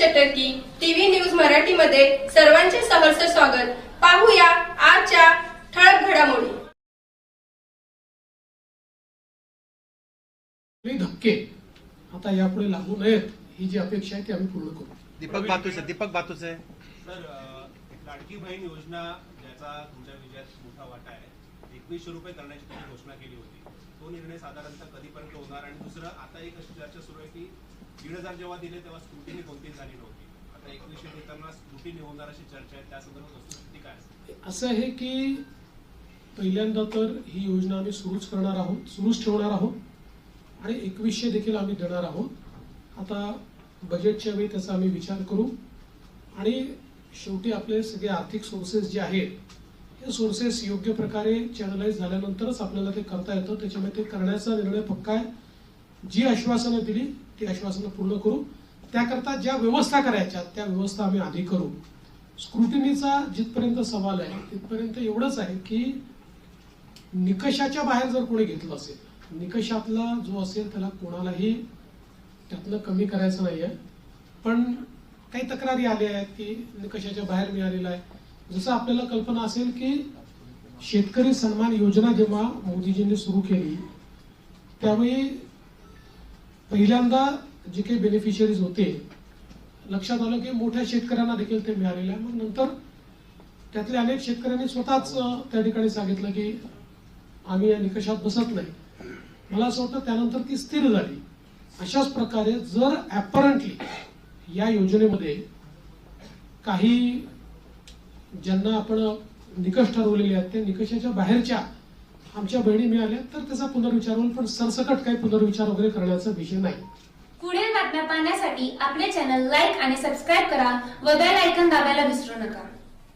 म्हटलं की TV news मराठीमध्ये सर्वांचे सहर्ष स्वागत. पाहूया आजच्या ठळक घडामोडी. हे धक्के. आता यापुढे लागू नयेत ही जी अपेक्षा आहे ती आम्ही पूर्ण करू. दीपक बातूस दीपक बातूस. आहे सर अ, लाडकी बहीण योजना ज्याचा तुमच्या विजयात मोठा वाटा आहे एकवीसशे रुपये करण्याची तुम्ही घोषणा केली होती. तो निर्णय साधारणतः कधीपर्यंत होणार? आणि दुसरं आता एक अशी चर्चा सुरू आहे की दीड हजार जेव्हा दिले तेव्हा स्क्रुटिनी कोणतीच झाली नव्हती. आता एकवीसशे देताना स्क्रुटिनी होणार अशी चर्चा आहे त्या संदर्भात वस्तुस्थिती काय असं आहे की पहिल्यांदा तर ही योजना आम्ही सुरूच करणार आहोत सुरूच ठेवणार आहोत आणि एकवीसशे देखील आम्ही देणार आहोत. आता बजेटच्या वेळी त्याचा आम्ही विचार करू आणि शेवटी आपले सगळे आर्थिक सोर्सेस जे आहेत हे सोर्सेस योग्य प्रकारे चॅनलाइज झाल्यानंतरच आपल्याला ते करता येतं. त्याच्यामुळे ते करण्याचा निर्णय पक्का आहे. जी आश्वासनं दिली ती आश्वासनं पूर्ण करू. त्याकरता ज्या व्यवस्था करायच्या त्या व्यवस्था आम्ही आधी करू. स्क्रुटिनीचा जिथपर्यंत सवाल आहे तिथपर्यंत एवढंच आहे की निकषाच्या बाहेर जर कोणी घेतलं असेल निकषातला जो असेल त्याला कोणालाही त्यातलं कमी करायचं नाही आहे पण काही तक्रारी आल्या आहेत की निकषाच्या बाहेर मिळालेला आहे. जसं आपल्याला कल्पना असेल की शेतकरी सन्मान योजना जेव्हा मोदीजींनी सुरू केली त्यावेळी पहिल्यांदा जे काही बेनिफिशरीज होते लक्षात आलं की मोठ्या शेतकऱ्यांना देखील ते मिळालेलं आहे. मग नंतर त्यातले अनेक शेतकऱ्यांनी स्वतःच त्या ठिकाणी सांगितलं की आम्ही या निकषात बसत नाही. मला असं वाटतं त्यानंतर ती स्थिर झाली. अशाच प्रकारे जर ॲपरंटली या योजनेमध्ये काही ज्यांना आपण निकष ठरवलेले आहेत ते निकषाच्या बाहेरच्या आमच्या बहिणी मिळाल्या तर त्याचा पुनर्विचार होईल पण सरसकट काही पुनर्विचार वगैरे करण्याचा विषय नाही. पुढील बातम्या पाहण्यासाठी आपले चॅनल लाईक आणि सबस्क्राईब करा व बेल आयकन दाबायला विसरू नका.